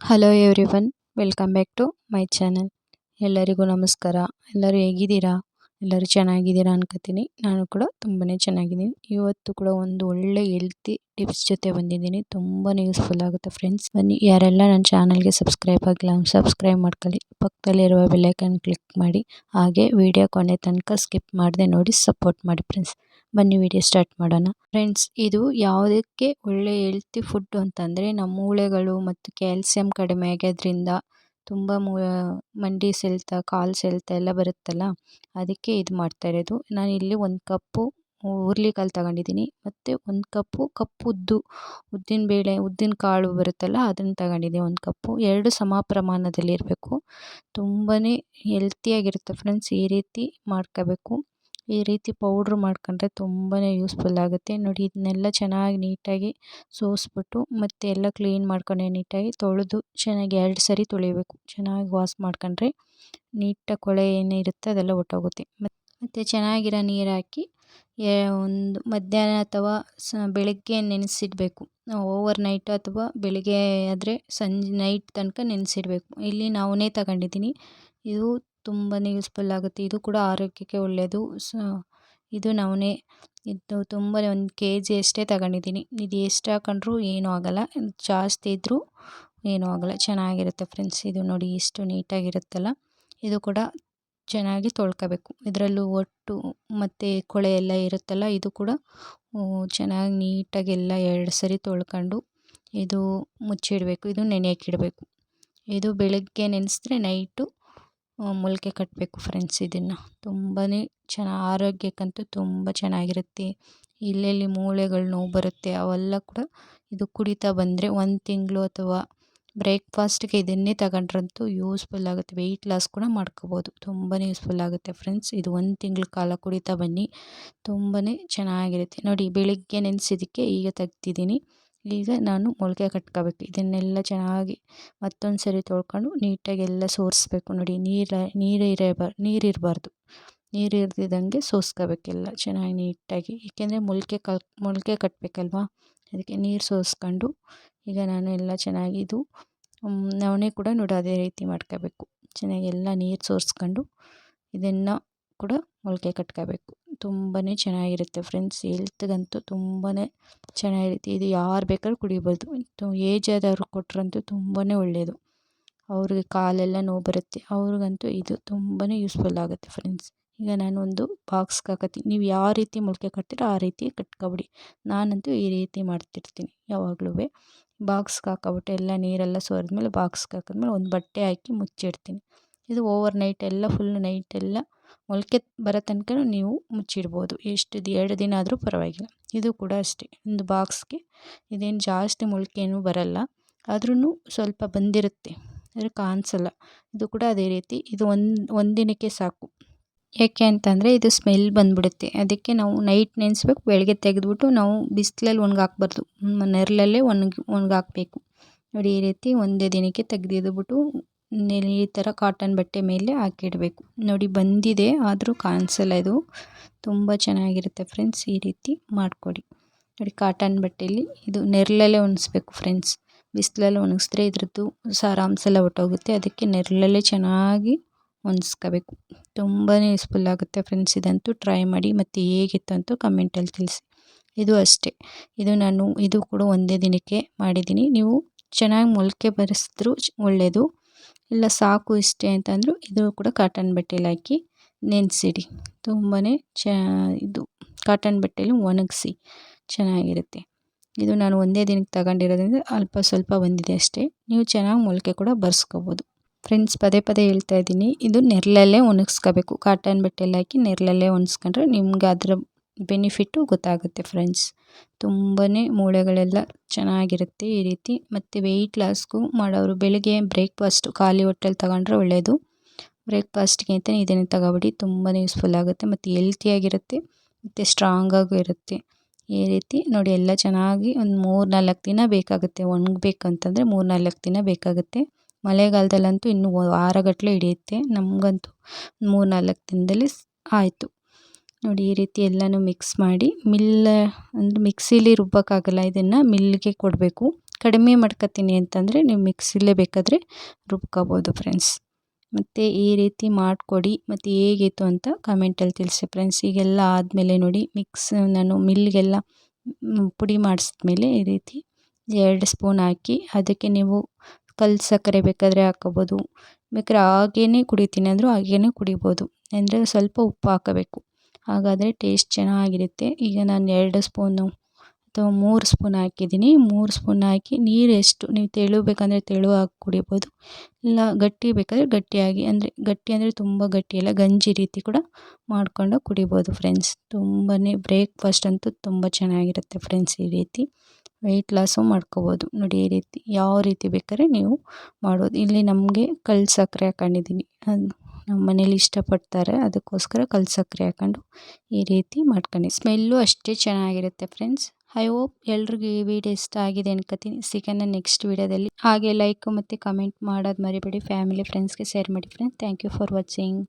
Hello everyone welcome back to my channel ಎಲ್ಲರಿಗೂ ನಮಸ್ಕಾರ. ಎಲ್ಲರೂ ಹೇಗಿದ್ದೀರಾ? ಎಲ್ಲರೂ ಚೆನ್ನಾಗಿದ್ದೀರಾ ಅನ್ಕೋತೀನಿ. ನಾನು ಕೂಡ ತುಂಬಾ ಚೆನ್ನಾಗಿದ್ದೀನಿ. ಇವತ್ತು ಕೂಡ ಒಂದು ಒಳ್ಳೆ ಹೆಲ್ತಿ ಟಿಪ್ಸ್ ಜೊತೆ ಬಂದಿದ್ದೀನಿ. ತುಂಬಾ ಯೂಸ್ಫುಲ್ ಆಗುತ್ತೆ ಫ್ರೆಂಡ್ಸ್ ಬನ್ನಿ, ಯಾರೆಲ್ಲ ನನ್ನ ಚಾನಲ್ಗೆ ಸಬ್ಸ್ಕ್ರೈಬ್ ಆಗಿಲ್ಲ ಸಬ್ಸ್ಕ್ರೈಬ್ ಮಾಡ್ಕೊಳ್ಳಿ. ಪಕ್ಕದಲ್ಲಿರುವ ಬೆಲ್ಲೈಕನ್ ಕ್ಲಿಕ್ ಮಾಡಿ. ಹಾಗೆ ವಿಡಿಯೋ ಕೊನೆ ತನಕ ಸ್ಕಿಪ್ ಮಾಡದೆ ನೋಡಿ ಸಪೋರ್ಟ್ ಮಾಡಿ ಫ್ರೆಂಡ್ಸ್ ಬನ್ನಿ ವಿಡಿಯೋ ಸ್ಟಾರ್ಟ್ ಮಾಡೋಣ. ಫ್ರೆಂಡ್ಸ್ ಇದು ಯಾವುದಕ್ಕೆ ಒಳ್ಳೆ ಹೆಲ್ತಿ ಫುಡ್ ಅಂತಂದರೆ ನಮ್ಮ ಮೂಳೆಗಳು ಮತ್ತು ಕ್ಯಾಲ್ಸಿಯಂ ಕಡಿಮೆ ಆಗೋದ್ರಿಂದ ತುಂಬ ಮೂ, ಮಂಡಿ ಸೆಲ್ತ, ಕಾಲು ಸೆಲ್ತ ಎಲ್ಲ ಬರುತ್ತಲ್ಲ, ಅದಕ್ಕೆ ಇದು ಮಾಡ್ತಾ ಇರೋದು. ನಾನು ಇಲ್ಲಿ ಒಂದು ಕಪ್ಪು ಹುರ್ಲಿಕಾಳು ತಗೊಂಡಿದ್ದೀನಿ. ಮತ್ತು ಒಂದು ಕಪ್ಪು ಕಪ್ಪು ಉದ್ದು, ಉದ್ದಿನ ಬೇಳೆ, ಉದ್ದಿನ ಕಾಳು ಬರುತ್ತಲ್ಲ, ಅದನ್ನು ತಗೊಂಡಿದ್ದೀನಿ ಒಂದು ಕಪ್ಪು. ಎರಡು ಸಮ ಪ್ರಮಾಣದಲ್ಲಿ ಇರಬೇಕು. ತುಂಬಾ ಹೆಲ್ತಿಯಾಗಿರುತ್ತೆ ಫ್ರೆಂಡ್ಸ್ ಈ ರೀತಿ ಮಾಡ್ಕೋಬೇಕು. ಈ ರೀತಿ ಪೌಡ್ರ್ ಮಾಡ್ಕೊಂಡ್ರೆ ತುಂಬಾ ಯೂಸ್ಫುಲ್ ಆಗುತ್ತೆ. ನೋಡಿ, ಇದನ್ನೆಲ್ಲ ಚೆನ್ನಾಗಿ ನೀಟಾಗಿ ಸೋಸ್ಬಿಟ್ಟು ಮತ್ತೆ ಎಲ್ಲ ಕ್ಲೀನ್ ಮಾಡ್ಕೊಂಡೆ ನೀಟಾಗಿ ತೊಳೆದು ಚೆನ್ನಾಗಿ ಎರಡು ಸರಿ ತೊಳಿಬೇಕು. ಚೆನ್ನಾಗಿ ವಾಶ್ ಮಾಡ್ಕೊಂಡ್ರೆ ನೀಟಾಗಿ ಕೊಳೆ ಏನಿರುತ್ತೆ ಅದೆಲ್ಲ ಒಟ್ಟೋಗುತ್ತೆ. ಮತ್ತು ಚೆನ್ನಾಗಿರೋ ನೀರು ಹಾಕಿ ಒಂದು ಮಧ್ಯಾಹ್ನ ಅಥವಾ ಸ, ಬೆಳಗ್ಗೆ ನೆನೆಸಿಡಬೇಕು. ಓವರ್ ನೈಟ್ ಅಥವಾ ಬೆಳಿಗ್ಗೆ ಆದರೆ ಸಂಜೆ ನೈಟ್ ತನಕ ನೆನೆಸಿಡಬೇಕು. ಇಲ್ಲಿ ನಾವೇ ತಗೊಂಡಿದ್ದೀನಿ. ಇದು ತುಂಬಾ ಯೂಸ್ಫುಲ್ ಆಗುತ್ತೆ. ಇದು ಕೂಡ ಆರೋಗ್ಯಕ್ಕೆ ಒಳ್ಳೆಯದು ಸೊ, ಇದು ನವಣೆ ಇದು ತುಂಬ ಒಂದು ಕೆ ಜಿ ಅಷ್ಟೇ ತಗೊಂಡಿದ್ದೀನಿ. ಇದು ಎಷ್ಟು ಹಾಕೊಂಡ್ರೂ ಏನೂ ಆಗೋಲ್ಲ. ಜಾಸ್ತಿ ಇದ್ದರೂ ಏನೂ ಆಗೋಲ್ಲ. ಚೆನ್ನಾಗಿರುತ್ತೆ ಫ್ರೆಂಡ್ಸ್ ಇದು ನೋಡಿ ಎಷ್ಟು ನೀಟಾಗಿರುತ್ತಲ್ಲ. ಇದು ಕೂಡ ಚೆನ್ನಾಗಿ ತೊಳ್ಕೋಬೇಕು. ಇದರಲ್ಲೂ ಒಟ್ಟು ಮತ್ತು ಕೊಳೆ ಎಲ್ಲ ಇರುತ್ತಲ್ಲ, ಇದು ಕೂಡ ಚೆನ್ನಾಗಿ ನೀಟಾಗಿ ಎಲ್ಲ ಎರಡು ಸರಿ ತೊಳ್ಕೊಂಡು ಇದು ಮುಚ್ಚಿಡಬೇಕು. ಇದು ನೆನೆಯೋಕ್ಕಿಡಬೇಕು. ಇದು ಬೆಳಗ್ಗೆ ನೆನೆಸಿದ್ರೆ ನೈಟು ಮೊಳಕೆ ಕಟ್ಟಬೇಕು ಫ್ರೆಂಡ್ಸ್ ಇದನ್ನು. ತುಂಬಾ ಚೆನ್ನ, ಆರೋಗ್ಯಕ್ಕಂತೂ ತುಂಬ ಚೆನ್ನಾಗಿರುತ್ತೆ. ಇಲ್ಲೆಲ್ಲಿ ಮೂಳೆಗಳು ನೋವು ಬರುತ್ತೆ, ಅವೆಲ್ಲ ಕೂಡ ಇದು ಕುಡಿತಾ ಬಂದರೆ ಒಂದು ತಿಂಗಳು ಅಥವಾ ಬ್ರೇಕ್ಫಾಸ್ಟ್ಗೆ ಇದನ್ನೇ ತಗೊಂಡ್ರಂತೂ ಯೂಸ್ಫುಲ್ ಆಗುತ್ತೆ. ವೆಯ್ಟ್ ಲಾಸ್ ಕೂಡ ಮಾಡ್ಕೋಬೋದು. ತುಂಬಾ ಯೂಸ್ಫುಲ್ ಆಗುತ್ತೆ ಫ್ರೆಂಡ್ಸ್ ಇದು ಒಂದು ತಿಂಗಳ ಕಾಲ ಕುಡಿತಾ ಬನ್ನಿ. ತುಂಬಾ ಚೆನ್ನಾಗಿರುತ್ತೆ. ನೋಡಿ, ಬೆಳಿಗ್ಗೆ ನೆನೆಸಿದ್ದಕ್ಕೆ ಈಗ ತೆಗ್ದಿದ್ದೀನಿ. ಈಗ ನಾನು ಮೊಳಕೆ ಕಟ್ಕೋಬೇಕು. ಇದನ್ನೆಲ್ಲ ಚೆನ್ನಾಗಿ ಮತ್ತೊಂದು ಸರಿ ತೊಳ್ಕೊಂಡು ನೀಟಾಗಿ ಎಲ್ಲ ಸೋರಿಸ್ಬೇಕು ನೋಡಿ. ನೀರು ನೀರು ಇರಬಾರ್, ನೀರು ಇರಬಾರ್ದು. ನೀರು ಇರ್ದಿದ್ದಂಗೆ ಸೋಸ್ಕೋಬೇಕೆಲ್ಲ ಚೆನ್ನಾಗಿ ನೀಟಾಗಿ. ಏಕೆಂದರೆ ಮೊಳಕೆ ಕ ಮೊಳಕೆ ಕಟ್ಟಬೇಕಲ್ವಾ ಅದಕ್ಕೆ ನೀರು ಸೋಸ್ಕೊಂಡು ಈಗ ನಾನು ಎಲ್ಲ ಚೆನ್ನಾಗಿ ಇದು ನವಣೆ ಕೂಡ ನೋಡಿ ಅದೇ ರೀತಿ ಮಾಡ್ಕೋಬೇಕು. ಚೆನ್ನಾಗಿ ಎಲ್ಲ ನೀರು ಸೋರಿಸ್ಕೊಂಡು ಇದನ್ನು ಕೂಡ ಮೊಳಕೆ ಕಟ್ಕೋಬೇಕು. ತುಂಬಾ ಚೆನ್ನಾಗಿರುತ್ತೆ ಫ್ರೆಂಡ್ಸ್ ಹೆಲ್ತ್ಗಂತೂ ತುಂಬಾ ಚೆನ್ನಾಗಿರುತ್ತೆ. ಇದು ಯಾರು ಬೇಕಾದ್ರೂ ಕುಡಿಬೋದು. ಏಜ್ ಆದವ್ರು ಕೊಟ್ರಂತೂ ತುಂಬಾ ಒಳ್ಳೆಯದು ಅವ್ರಿಗೆ ಕಾಲೆಲ್ಲ ನೋವು ಬರುತ್ತೆ. ಅವ್ರಿಗಂತೂ ಇದು ತುಂಬಾ ಯೂಸ್ಫುಲ್ ಆಗುತ್ತೆ ಫ್ರೆಂಡ್ಸ್ ಈಗ ನಾನು ಒಂದು ಬಾಕ್ಸ್ಗೆ ಹಾಕತ್ತೀನಿ ನೀವು ಯಾವ ರೀತಿ ಮೊಳಕೆ ಕಟ್ತೀರೋ ಆ ರೀತಿ ಕಟ್ಕೊಬಿಡಿ. ನಾನಂತೂ ಈ ರೀತಿ ಮಾಡ್ತಿರ್ತೀನಿ. ಯಾವಾಗಲೂ ಬಾಕ್ಸ್ಗೆ ಹಾಕೋಬಿಟ್ಟು ಎಲ್ಲ ನೀರೆಲ್ಲ ಸೋರಿದ್ಮೇಲೆ ಬಾಕ್ಸ್ಗೆ ಹಾಕಿದ್ಮೇಲೆ ಒಂದು ಬಟ್ಟೆ ಹಾಕಿ ಮುಚ್ಚಿಡ್ತೀನಿ. ಇದು ಓವರ್ ನೈಟ್ ಎಲ್ಲ ಫುಲ್ ನೈಟೆಲ್ಲ ಮೊಳಕೆ ಬರೋ ತನಕ ನೀವು ಮುಚ್ಚಿಡ್ಬೋದು. ಎಷ್ಟು ಎರಡು ದಿನ ಆದರೂ ಪರವಾಗಿಲ್ಲ. ಇದು ಕೂಡ ಅಷ್ಟೇ. ಒಂದು ಬಾಕ್ಸ್ಗೆ ಇದೇನು ಜಾಸ್ತಿ ಮೊಳಕೆ ಏನೂ ಬರಲ್ಲ. ಆದ್ರೂ ಸ್ವಲ್ಪ ಬಂದಿರುತ್ತೆ. ಆದರೆ ಕಾಣಿಸಲ್ಲ. ಇದು ಕೂಡ ಅದೇ ರೀತಿ. ಇದು ಒಂದು ಒಂದಿನಕ್ಕೆ ದಿನಕ್ಕೆ ಸಾಕು. ಯಾಕೆ ಅಂತಂದರೆ ಇದು ಸ್ಮೆಲ್ ಬಂದುಬಿಡುತ್ತೆ. ಅದಕ್ಕೆ ನಾವು ನೈಟ್ ನೆನೆಸ್ಬೇಕು. ಬೆಳಗ್ಗೆ ತೆಗೆದ್ಬಿಟ್ಟು ನಾವು ಬಿಸಿಲಲ್ಲಿ ಒಣಗಾಕ್ಬಾರ್ದು. ನೆರಳಲ್ಲೇ ಒಣಗಿ, ಒಣಗಾಕಬೇಕು. ನೋಡಿ ಈ ರೀತಿ ಒಂದೇ ದಿನಕ್ಕೆ ತೆಗ್ದಿದ್ಬಿಟ್ಟು ಈ ಥರ ಕಾಟನ್ ಬಟ್ಟೆ ಮೇಲೆ ಹಾಕಿಡಬೇಕು. ನೋಡಿ ಬಂದಿದೆ, ಆದರೂ ಕಾಣಿಸಲ್ಲ ಇದು. ತುಂಬ ಚೆನ್ನಾಗಿರುತ್ತೆ ಫ್ರೆಂಡ್ಸ್ ಈ ರೀತಿ ಮಾಡಿಕೊಡಿ. ನೋಡಿ ಕಾಟನ್ ಬಟ್ಟೆಯಲ್ಲಿ ಇದು ನೆರಳಲ್ಲೇ ಒಣಗಿಸ್ಬೇಕು ಫ್ರೆಂಡ್ಸ್ ಬಿಸಿಲಲ್ಲಿ ಒಣಗಿಸಿದ್ರೆ ಇದ್ರದ್ದು ಸಾರಾಂಶ ಎಲ್ಲ ಹೊರ್ಟೋಗುತ್ತೆ ಅದಕ್ಕೆ ನೆರಳಲ್ಲೇ ಚೆನ್ನಾಗಿ ಒಣಸ್ಕೋಬೇಕು ತುಂಬಾ ಯೂಸ್ಫುಲ್ ಆಗುತ್ತೆ ಫ್ರೆಂಡ್ಸ್ ಇದಂತೂ ಟ್ರೈ ಮಾಡಿ ಮತ್ತು ಹೇಗಿತ್ತು ಅಂತೂ ಕಮೆಂಟಲ್ಲಿ ತಿಳಿಸಿ. ಇದು ಅಷ್ಟೇ. ಇದು ನಾನು, ಇದು ಕೂಡ ಒಂದೇ ದಿನಕ್ಕೆ ಮಾಡಿದ್ದೀನಿ. ನೀವು ಚೆನ್ನಾಗಿ ಮೊಳಕೆ ಬರೆಸಿದ್ರು ಒಳ್ಳೆಯದು ಇಲ್ಲ ಸಾಕು ಇಷ್ಟೇ ಅಂತಂದರೂ ಇದು ಕೂಡ ಕಾಟನ್ ಬಟ್ಟೆಲಿ ಹಾಕಿ ನೆನೆಸಿಡಿ. ತುಂಬಾ ಚ, ಇದು ಕಾಟನ್ ಬಟ್ಟೆಲಿ ಒಣಗಿಸಿ ಚೆನ್ನಾಗಿರುತ್ತೆ. ಇದು ನಾನು ಒಂದೇ ದಿನಕ್ಕೆ ತಗೊಂಡಿರೋದ್ರಿಂದ ಅಲ್ಪ ಸ್ವಲ್ಪ ಬಂದಿದೆ ಅಷ್ಟೇ. ನೀವು ಚೆನ್ನಾಗಿ ಮೊಳಕೆ ಕೂಡ ಬರ್ಸ್ಕೊಬೋದು. ಫ್ರೆಂಡ್ಸ್ ಪದೇ ಪದೇ ಹೇಳ್ತಾ ಇದ್ದೀನಿ, ಇದು ನೆರಳಲ್ಲೇ ಒಣಗಿಸ್ಕೋಬೇಕು. ಕಾಟನ್ ಬಟ್ಟೆಲಿ ಹಾಕಿ ನೆರಳಲ್ಲೇ ಒಣಗಿಸ್ಕೊಂಡ್ರೆ ನಿಮ್ಗೆ ಅದರ ಬೆನಿಫಿಟ್ಟು ಗೊತ್ತಾಗುತ್ತೆ ಫ್ರೆಂಡ್ಸ್. ತುಂಬಾ ಮೂಳೆಗಳೆಲ್ಲ ಚೆನ್ನಾಗಿರುತ್ತೆ ಈ ರೀತಿ. ಮತ್ತು ವೆಯ್ಟ್ ಲಾಸ್ಗೂ ಮಾಡೋರು ಬೆಳಗ್ಗೆ ಬ್ರೇಕ್ಫಾಸ್ಟು ಖಾಲಿ ಹೊಟ್ಟೆಲಿ ತಗೊಂಡ್ರೆ ಒಳ್ಳೆಯದು ಬ್ರೇಕ್ಫಾಸ್ಟ್ಗೆ ಅಂತಲೇ ಇದನ್ನು ತಗೋಬಿಡಿ. ತುಂಬಾ ಯೂಸ್ಫುಲ್ ಆಗುತ್ತೆ. ಮತ್ತು ಹೆಲ್ತಿಯಾಗಿರುತ್ತೆ ಮತ್ತು ಸ್ಟ್ರಾಂಗಾಗೂ ಇರುತ್ತೆ. ಈ ರೀತಿ ನೋಡಿ ಎಲ್ಲ ಚೆನ್ನಾಗಿ ಒಂದು ಮೂರು ನಾಲ್ಕು ದಿನ ಬೇಕಾಗುತ್ತೆ. ಒಣಗಬೇಕಂತಂದರೆ ಮೂರು ನಾಲ್ಕು ದಿನ ಬೇಕಾಗುತ್ತೆ. ಮಳೆಗಾಲದಲ್ಲಂತೂ ಇನ್ನೂ ವಾರಗಟ್ಟಲೆ ಹಿಡಿಯುತ್ತೆ. ನಮಗಂತೂ ಮೂರು ನಾಲ್ಕು ದಿನದಲ್ಲಿ ಆಯಿತು. ನೋಡಿ, ಈ ರೀತಿ ಎಲ್ಲನೂ ಮಿಕ್ಸ್ ಮಾಡಿ, ಮಿಲ್ಲ, ಅಂದರೆ ಮಿಕ್ಸಿಲಿ ರುಬ್ಬೋಕ್ಕಾಗಲ್ಲ ಇದನ್ನು, ಮಿಲ್ಗೆ ಕೊಡಬೇಕು. ಕಡಿಮೆ ಮಾಡ್ಕೊತೀನಿ ಅಂತಂದರೆ ನೀವು ಮಿಕ್ಸಿಲೇ ಬೇಕಾದರೆ ರುಬ್ಕೋಬೋದು ಫ್ರೆಂಡ್ಸ್ ಮತ್ತು ಈ ರೀತಿ ಮಾಡಿಕೊಡಿ, ಮತ್ತು ಹೇಗಿತ್ತು ಅಂತ ಕಮೆಂಟಲ್ಲಿ ತಿಳಿಸಿ ಫ್ರೆಂಡ್ಸ್ ಈಗೆಲ್ಲ ಆದಮೇಲೆ ನೋಡಿ ಮಿಕ್ಸ್ ನಾನು ಮಿಲ್ಗೆಲ್ಲ ಪುಡಿ ಮಾಡಿಸಿದ್ಮೇಲೆ ಈ ರೀತಿ ಎರಡು ಸ್ಪೂನ್ ಹಾಕಿ, ಅದಕ್ಕೆ ನೀವು ಕಲ್ಲು ಸಕ್ಕರೆ ಬೇಕಾದರೆ ಹಾಕೋಬೋದು ಬೇಕಾದ್ರೆ ಹಾಗೇ ಕುಡಿತೀನಿ ಅಂದರೂ ಹಾಗೇ ಕುಡಿಬೋದು. ಅಂದರೆ ಸ್ವಲ್ಪ ಉಪ್ಪು ಹಾಕಬೇಕು. ಹಾಗಾದರೆ ಟೇಸ್ಟ್ ಚೆನ್ನಾಗಿರುತ್ತೆ. ಈಗ ನಾನು ಎರಡು ಸ್ಪೂನು ಅಥವಾ ಮೂರು ಸ್ಪೂನ್ ಹಾಕಿದ್ದೀನಿ. ಮೂರು ಸ್ಪೂನ್ ಹಾಕಿ ನೀರು ಎಷ್ಟು, ನೀವು ತೆಳು ಬೇಕಂದರೆ ತೆಳು ಹಾಕಿ ಕುಡಿಬೋದು. ಇಲ್ಲ ಗಟ್ಟಿ ಬೇಕಾದರೆ ಗಟ್ಟಿಯಾಗಿ ಅಂದರೆ ಗಟ್ಟಿ ಅಂದರೆ ತುಂಬ ಗಟ್ಟಿ ಇಲ್ಲ ಗಂಜಿ ರೀತಿ ಕೂಡ ಮಾಡಿಕೊಂಡು ಕುಡಿಬೋದು ಫ್ರೆಂಡ್ಸ್ ತುಂಬಾ ಬ್ರೇಕ್ಫಾಸ್ಟ್ ಅಂತೂ ತುಂಬ ಚೆನ್ನಾಗಿರುತ್ತೆ ಫ್ರೆಂಡ್ಸ್ ಈ ರೀತಿ. ವೆಯ್ಟ್ ಲಾಸು ಮಾಡ್ಕೋಬೋದು. ನೋಡಿ ಈ ರೀತಿ, ಯಾವ ರೀತಿ ಬೇಕಾದ್ರೆ ನೀವು ಮಾಡ್ಬೋದು. ಇಲ್ಲಿ ನಮಗೆ ಕಲ್ಲು ಸಕ್ಕರೆ ಹಾಕೊಂಡಿದ್ದೀನಿ. ನಮ್ಮ ಮನೇಲಿ ಇಷ್ಟಪಡ್ತಾರೆ, ಅದಕ್ಕೋಸ್ಕರ ಕಲ್ಲು ಹಾಕೊಂಡು ಈ ರೀತಿ ಮಾಡ್ಕೊಂಡು ಸ್ಮೆಲ್ಲು ಅಷ್ಟೇ ಚೆನ್ನಾಗಿರುತ್ತೆ ಫ್ರೆಂಡ್ಸ್. ಐ ಹೋಪ್ ಎಲ್ರಿಗೂ ಈ ವಿಡಿಯೋ ಇಷ್ಟ ಆಗಿದೆ ಅನ್ಕೋತೀನಿ. ಸಿಗೋಣ ನೆಕ್ಸ್ಟ್ ವಿಡಿಯೋದಲ್ಲಿ ಹಾಗೆ ಲೈಕ್ ಮತ್ತು ಕಮೆಂಟ್ ಮಾಡೋದು ಮರಿಬೇಡಿ. ಫ್ಯಾಮಿಲಿ ಫ್ರೆಂಡ್ಸ್ಗೆ ಶೇರ್ ಮಾಡಿ friends thank you for watching